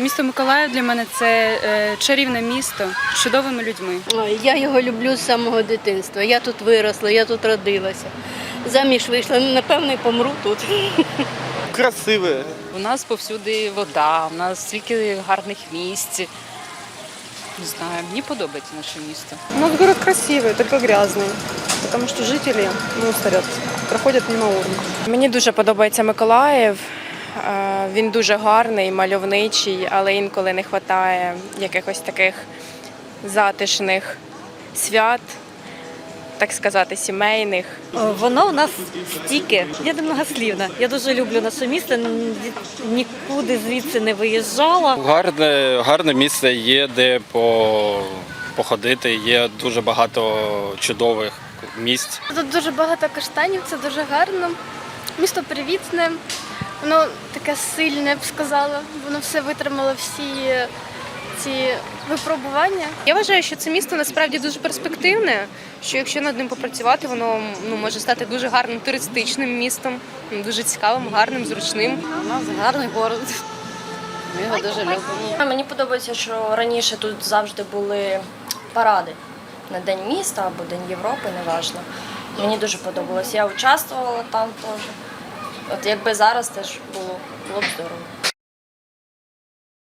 Місто Миколаїв для мене це е, чарівне місто з чудовими людьми. Я його люблю з самого дитинства. Я тут виросла, я тут родилася. Заміж вийшла, напевно, помру тут. Красиве. У нас повсюди вода, у нас стільки гарних місць. Не знаю, мені подобається наше місто. У нас город красивый, только грязный, потому что жители ну, старят, мимо уровня. Мені дуже подобається Миколаїв. Е, Він дуже гарний, мальовничий, але інколи не вистачає якихось таких затишних свят, так сказати, сімейних. Воно у нас стільки. Я немногослівна. Я дуже люблю наше місто. Нікуди звідси не виїжджала. Гарне, гарне місце є де по, походити, є дуже багато чудових місць. Тут дуже багато каштанів, це дуже гарно. Місто привітне, воно таке сильне, я б сказала. Воно все витримало всі ці випробування. Я вважаю, що це місто насправді дуже перспективне. Що якщо над ним попрацювати, воно ну може стати дуже гарним туристичним містом, дуже цікавим, гарним, зручним. У нас гарний город. Ми його дуже любимо. Мені подобається, що раніше тут завжди були паради на День міста або День Європи, неважно. Мені дуже подобалось. Я участвувала там теж. От якби зараз теж було, було б здорово.